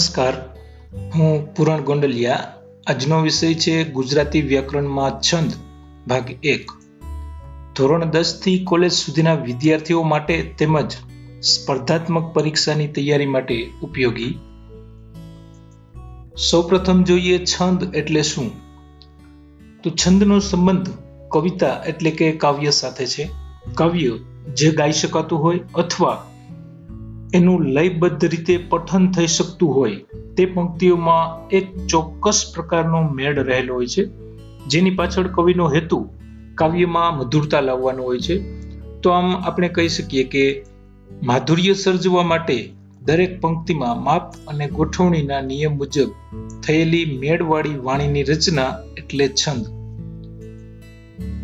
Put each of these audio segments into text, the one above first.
નમસ્કાર. હું પૂરણ ગોંડલિયા. આજનો વિષય છે ગુજરાતી વ્યાકરણમાં છંદ, ભાગ એક. ધોરણ દસથી કોલેજ સુધીના વિદ્યાર્થીઓ માટે તેમજ સ્પર્ધાત્મક પરીક્ષાની તૈયારી માટે ઉપયોગી. સૌપ્રથમ જોઈએ છંદ એટલે શું? તો છંદનો સંબંધ કવિતા એટલે કે કાવ્ય સાથે છે. કાવ્ય જે ગાઈ શકાતું હોય અથવા એનું લયબદ્ધ રીતે પઠન થઈ શકતું હોય તે પંક્તિઓમાં એક ચોક્કસ પ્રકારનો મેળ રહેલો હોય છે. જેની પાછળ કવિનો હેતુ કાવ્યમાં મધુરતા લાવવાનો હોય છે. તો આમ આપણે કહી શકીએ કે માધુર્ય સર્જવા માટે દરેક પંક્તિમાં માપ અને ગોઠવણીના નિયમ મુજબ થયેલી મેળવાળી વાણીની રચના એટલે છંદ.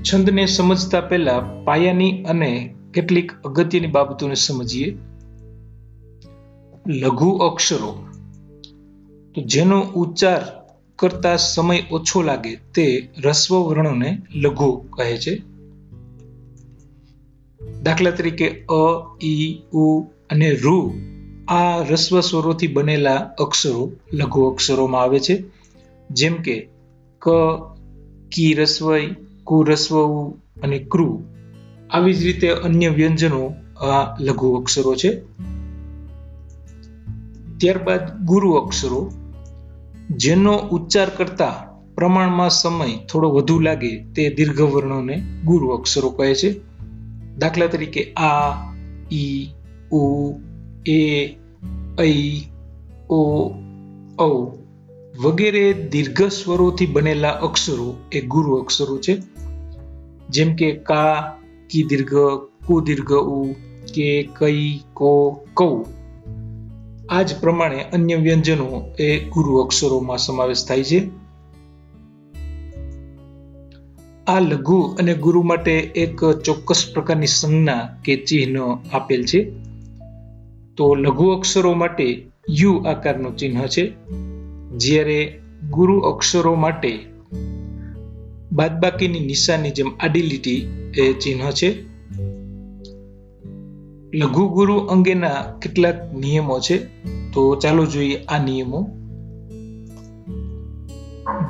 છંદને સમજતા પહેલા પાયાની અને કેટલીક અગત્યની બાબતોને સમજીએ. લઘુ અક્ષરો. તો જેનો ઉચ્ચાર કરતા સમય ઓછો લાગે તે રસ્વ વર્ણોને લઘુ કહે છે. દાખલા તરીકે અ ઈ ઉ અને રુ આ રસ્વ સ્વરોથી બનેલા અક્ષરો લઘુ અક્ષરોમાં આવે છે. જેમ કે ક, કી રસ્વઈ, કુ રસ્વ અને ક્રુ આવી જ રીતે અન્ય વ્યંજનો આ લઘુ અક્ષરો છે. ત્યારબાદ ગુરુ અક્ષરો, જેનો ઉચ્ચાર કરતા પ્રમાણમાં સમય થોડો વધુ લાગે તે દીર્ઘ વર્ણોને ગુરુ અક્ષરો કહે છે. દાખલા તરીકે આ, ઈ, ઉ, એ, ઐ, ઓ, ઔ વગેરે દીર્ઘ સ્વરોથી બનેલા અક્ષરો એ ગુરુ અક્ષરો છે. જેમ કે કા, કી દીર્ઘ, કુ દીર્ઘ, ઉ, કે, કઈ, કો, કૌ આ જ પ્રમાણે અન્ય વ્યંજનો એ ગુરુ અક્ષરોમાં સમાવેશ થાય છે. આ લઘુ અને ગુરુ માટે એક ચોક્કસ પ્રકારની સંજ્ઞા કે ચિહ્ન આપેલ છે. તો લઘુ અક્ષરો માટે યુ આકારનું ચિહ્ન છે. જ્યારે ગુરુ અક્ષરો માટે બાદબાકીની નિશાની જેમ આડી લીટી એ ચિહ્ન છે. લઘુ ગુરુ અંગેના કેટલાક નિયમો છે. તો ચાલો જોઈએ આ નિયમો.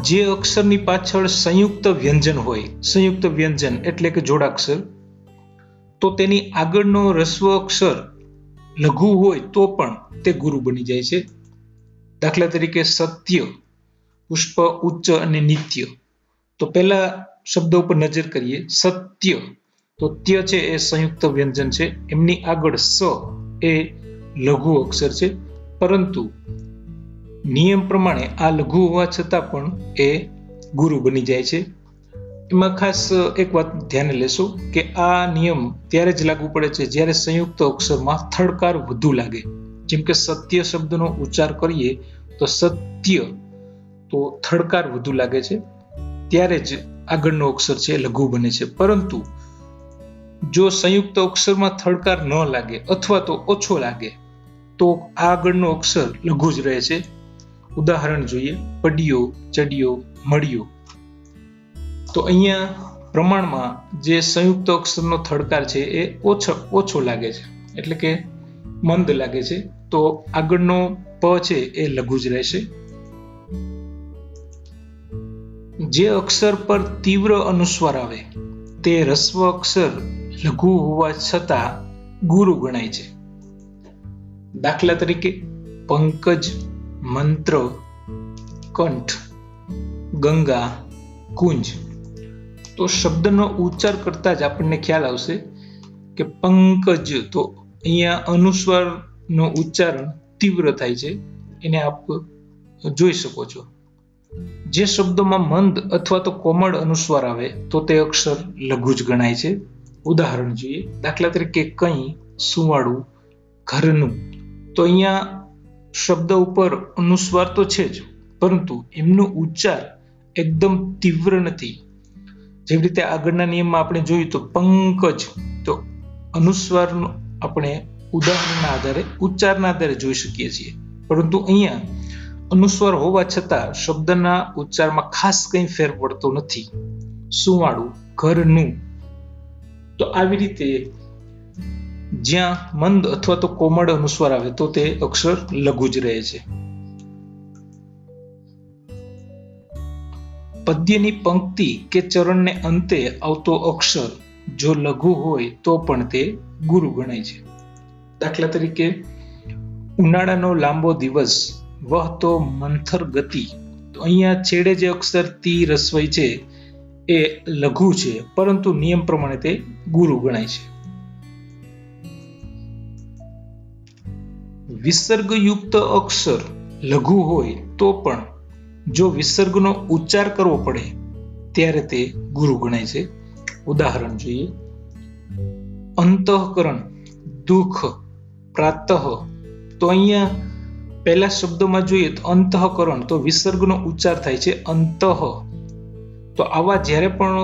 જે અક્ષરની પાછળ સંયુક્ત વ્યંજન હોય, સંયુક્ત વ્યંજન એટલે કે જોડાક્ષર, તો તેની આગળનો રસ્વ અક્ષર લઘુ હોય તો પણ તે ગુરુ બની જાય છે. દાખલા તરીકે સત્ય, પુષ્પ, ઉચ્ચ અને નિત્ય. તો પહેલા શબ્દો ઉપર નજર કરીએ. સત્ય તો ત્ય છે એ સંયુક્ત વ્યંજન છે. એમની આગળ સ એ લઘુ અક્ષર છે. પરંતુ નિયમ પ્રમાણે આ લઘુ હોવા છતાં પણ એ ગુરુ બની જાય છે. એમાં ખાસ એક વાત ધ્યાને લેશો કે આ નિયમ ત્યારે જ લાગુ પડે છે જ્યારે સંયુક્ત અક્ષરમાં થડકાર વધુ લાગે. જેમ કે સત્ય શબ્દનો ઉચ્ચાર કરીએ તો સત્ય તો થડકાર વધુ લાગે છે. ત્યારે જ આગળનો અક્ષર છે લઘુ બને છે. પરંતુ જો સંયુક્ત અક્ષરમાં થડકાર ન લાગે અથવા તો ઓછો લાગે, તો આગળનો અક્ષર લઘુ જ રહે છે. ઉદાહરણ જોઈએ, પડ્યો, ચડિયો, મળ્યો. તો અહીંયા પ્રમાણમાં જે સંયુક્ત અક્ષરનો થડકાર છે એ ઓછો ઓછો લાગે છે, એટલે કે મંદ લાગે છે. તો આગળનો પ છે એ લઘુ જ રહેશે જે અક્ષર પર તીવ્ર અનુસ્વાર આવે, તે રસ્વ અક્ષર લઘુ હોવા છતાં ગુરુ ગણાય છે. દાખલા તરીકે પંકજ, મંત્ર, કંઠ, ગંગા, કુંજ. તો શબ્દનો ઉચ્ચાર કરતા જ આપણને ખ્યાલ આવશે કે પંકજ તો અહીંયા અનુસ્વારનો ઉચ્ચારણ તીવ્ર થાય છે. એને આપ જોઈ શકો છો. જે શબ્દોમાં મંદ અથવા તો કોમળ અનુસ્વાર આવે તો તે અક્ષર લઘુ જ ગણાય છે. ઉદાહરણ જોઈએ દાખલા તરીકે કંઈ, સુંવાળું, ઘરનું. તો અહીંયા શબ્દ ઉપર અનુસ્વાર તો છે જ, પરંતુ એમનો ઉચ્ચાર એકદમ તીવ્ર નથી. જેવી રીતે આગળના નિયમમાં આપણે જોયું તો પંકજ, તો અનુસ્વારનો આપણે ઉદાહરણના આધારે, ઉચ્ચારના આધારે જોઈ શકીએ છીએ. પરંતુ અહીંયા અનુસ્વાર હોવા છતાં શબ્દના ઉચ્ચારમાં ખાસ કંઈ ફેર પડતો નથી. સુવાળું, ઘરનું તો આવી રીતે જ્યાં મંદ અથવા તો કોમળ અનુસ્વાર આવે, તો તે અક્ષર લઘુ જ રહે છે. પદ્યની પંક્તિ કે ચરણને અંતે આવતો અક્ષર જો લઘુ હોય, તો પણ તે ગુરુ ગણાય છે. દાખલા તરીકે, ઉનાળાનો લાંબો દિવસ વહતો મંથર ગતિ. તો અહીંયા છેડે જે અક્ષર તી રસવાય છે એ લઘુ છે, પરંતુ નિયમ પ્રમાણે તે ગુરુ ગણાય છે. વિસર્ગયુક્ત અક્ષર લઘુ હોય તો પણ જો વિસર્ગનો ઉચ્ચાર કરવો પડે, ત્યારે તે ગુરુ ગણાય છે. ઉદાહરણ જોઈએ. અંતઃકરણ, દુઃખ, પ્રાતઃ. તો અહીંયા પહેલા શબ્દમાં જોઈએ તો અંતઃકરણ, તો વિસર્ગનો ઉચ્ચાર થાય છે અંતઃ. તો આવા જ્યારે પણ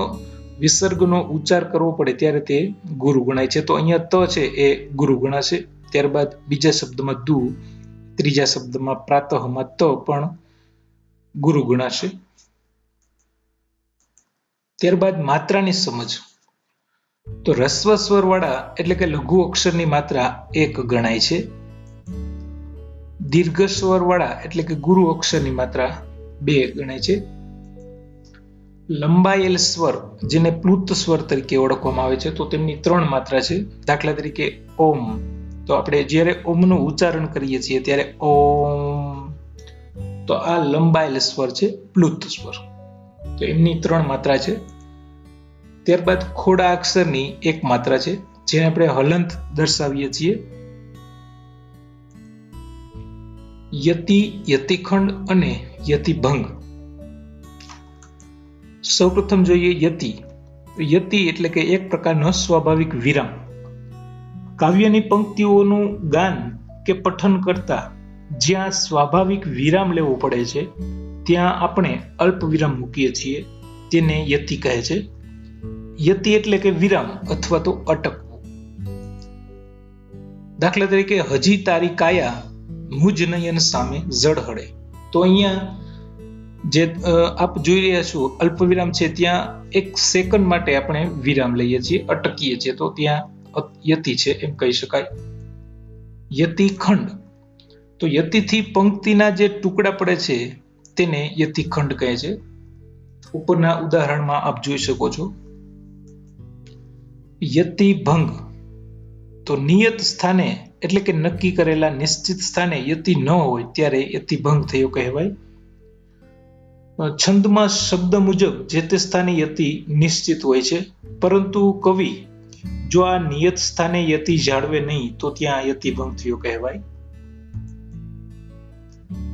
વિસર્ગનો ઉચ્ચાર કરવો પડે ત્યારે તે ગુરુ ગણાય છે. તો અહીંયા ત છે એ ગુરુ ગણાશે ત્યારબાદ બીજા શબ્દમાં દુ, ત્રીજા શબ્દમાં પ્રાતઃમાં ત પણ ગુરુ ગણાશે ત્યારબાદ માત્રાની સમજ. તો રસ્વ સ્વર વાળા એટલે કે લઘુ અક્ષરની માત્રા એક ગણાય છે. દીર્ઘ સ્વર વાળા એટલે કે ગુરુ અક્ષરની માત્રા બે ગણાય છે. લંબાયેલ સ્વર, જેને પ્લુત સ્વર તરીકે ઓળખવામાં આવે છે, તો તેમની ત્રણ માત્રા છે. દાખલા તરીકે ઓમ. તો આપણે જ્યારે ઓમનું ઉચ્ચારણ કરીએ છીએ, ત્યારે ઓમ. તો આ લંબાયેલ સ્વર છે, પ્લુત સ્વર. તો એમની ત્રણ માત્રા છે. ત્યારબાદ ખોડા અક્ષરની એક માત્રા છે, જેને આપણે હલંત દર્શાવીએ છીએ. યતિ, યતિખંડ અને યતિભંગ. સૌપ્રથમ જોઈએ યતિ. યતિ એટલે કે એક પ્રકારનો સ્વાભાવિક વિરામ. કાવ્યની પંક્તિઓનું ગાન કે પઠન કરતા જ્યાં સ્વાભાવિક વિરામ લેવો પડે છે, ત્યાં આપણે અલ્પ વિરામ મૂકીએ છીએ, તેને યતિ કહે છે. યતિ એટલે કે વિરામ અથવા તો અટકવું. દાખલા તરીકે હજી તારી કાયા મુજ નયન સામે ઝળહળે તો અહીંયા જે આપ જોઈ રહ્યા છો અલ્પ વિરામ છે, ત્યાં એક સેકન્ડ માટે આપણે વિરામ લઈએ છીએ, અટકીએ છીએ. તો ત્યાં યતિ છે, એમ કહી શકાય. યતિ ખંડ. તો યતિથી પંક્તિના જે ટુકડા પડે છે, તેને યતિખંડ કહે છે. ઉપરના ઉદાહરણમાં આપ જોઈ શકો છો. યતિ ભંગ. તો નિયત સ્થાને, એટલે કે નક્કી કરેલા નિશ્ચિત સ્થાને યતિ ન હોય, ત્યારે યતિ ભંગ થયો કહેવાય. છંદમાં શબ્દ મુજબ જે તે સ્થાને યતિ નિશ્ચિત હોય છે. પરંતુ કવિ, જો આ નિયત સ્થાને યતિ જાળવે નહીં, તો ત્યાં યતિ થયો કહેવાય.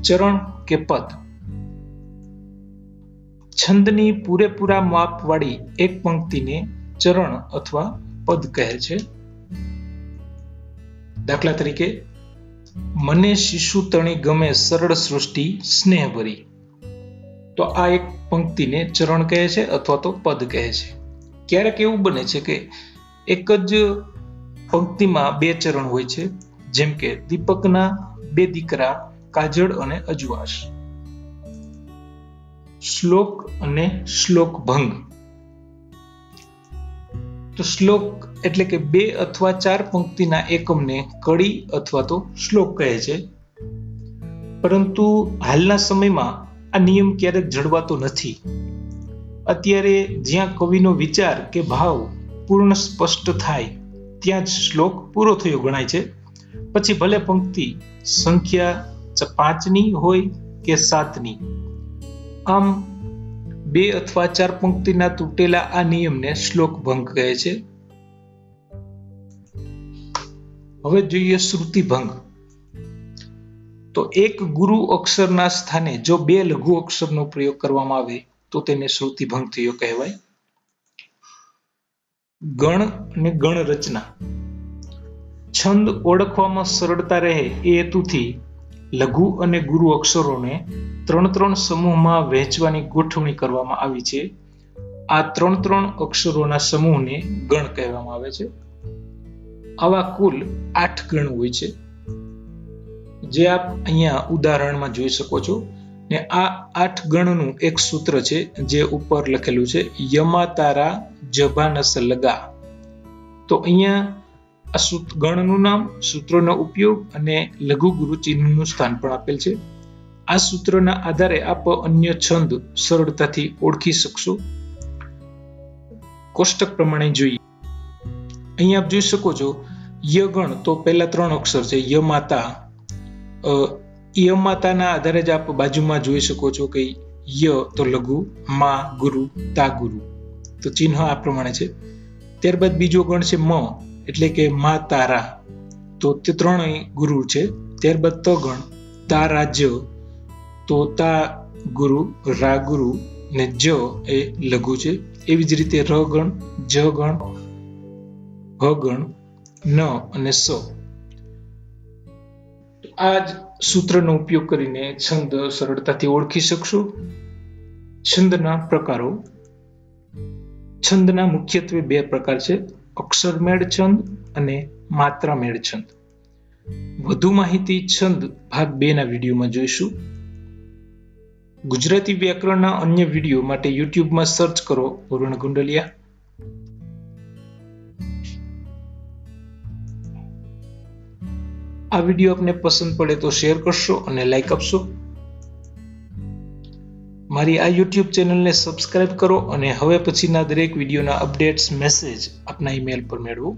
ચરણ કે પદ છંદની પૂરેપૂરા માપવાળી એક પંક્તિને ચરણ અથવા પદ કહે છે. દાખલા તરીકે, મને શિશુ તણી ગમે સરળ સૃષ્ટિ સ્નેહભરી. તો આ એક પંક્તિને ચરણ કહે છે અથવા તો પદ કહે છે. ક્યારેક એવું બને છે કે એક જ પંક્તિમાં બે ચરણ હોય છે, જેમ કે દીપકના બે દીકરા, કાજળ અને અજવાશ. શ્લોક અને શ્લોક ભંગ. તો શ્લોક એટલે કે બે અથવા ચાર પંક્તિના એકમને કડી અથવા તો શ્લોક કહે છે. પરંતુ હાલના સમયમાં આ નિયમ ક્યારેક જળવાતો નથી. અત્યારે જ્યાં કવિનો વિચાર કે ભાવ પૂર્ણ સ્પષ્ટ થાય, ત્યાં જ શ્લોક પૂરો થયો ગણાય છે. પછી ભલે પંક્તિ સંખ્યા પાંચની હોય કે સાતની. આમ બે અથવા ચાર પંક્તિના તૂટેલા આ નિયમને શ્લોક ભંગ કહે છે. હવે જોઈએ શ્રુતિ ભંગ. તો એક ગુરુ અક્ષરના સ્થાને જો બે લઘુ અક્ષરનો પ્રયોગ કરવામાં આવે, તો તેને શ્રુતિ ભંગ થયો કહેવાય. ગણ અને ગણ રચના છંદ ઓળખવામાં સરળતા રહે એ હેતુથી લઘુ અને ગુરુ અક્ષરોને ત્રણ ત્રણ સમૂહમાં વહેંચવાની ગોઠવણી કરવામાં આવી છે. આ ત્રણ ત્રણ અક્ષરોના સમૂહને ગણ કહેવામાં આવે છે. આવા કુલ આઠ ગણ હોય છે. જે આપ અહીંયા ઉદાહરણમાં જોઈ શકો છો. ને આ આઠ ગણનું એક સૂત્ર છે, જે ઉપર લખેલું છે યમા તારા જભાનસ લગા. તો અહીંયા આ ગણનું નામ, સૂત્રનો ઉપયોગ અને લઘુ ગુરુ ચિહ્નનું સ્થાન પણ આપેલ છે. આ સૂત્રના આધારે આપ અન્ય છંદ સરળતાથી ઓળખી શકશો. કોષ્ટક પ્રમાણે જોઈએ. અહીં આપ જોઈ શકો છો ય ગણ તો પહેલા ત્રણ અક્ષર છે ય માતા અ, ય માતાના આધારે જ આપ બાજુમાં જોઈ શકો છો કે ય તો લઘુ મા ગુરુ તા ગુરુ. તો ચિહ્ન આ પ્રમાણે છે. ત્યારબાદ બીજો ગણ છે મ એટલે કે મા તારા. તો તે ત્રણેય ગુરુ છે. ત્યારબાદ ત ગણ તા રાજ્ય. તો તા ગુરુ રા ગુરુ ને જ એ લઘુ છે. એવી જ રીતે ર ગણ જ ગણ હ ગણ ન અને સ. આ જ સૂત્રનો ઉપયોગ કરીને છંદ સરળતાથી ઓળખી શકશો. છંદના પ્રકારો. છંદના મુખ્યત્વે બે પ્રકાર છે, અક્ષરમેળ છંદ અને માત્રામેળ છંદ. વધુ માહિતી છંદ ભાગ બે ના વિડીયોમાં જોઈશું. ગુજરાતી વ્યાકરણના અન્ય વીડિયો માટે યુટ્યુબમાં સર્ચ કરો પૂર્ણ કુંડલિયા આ વીડિયો આપને પસંદ પડે તો શેર કરશો અને લાઈક આપશો. મારી આ યુટ્યુબ ચેનલને સબસ્ક્રાઇબ કરો અને હવે પછીના દરેક વિડીયોના અપડેટ્સ મેસેજ આપના ઈમેલ પર મેળવો.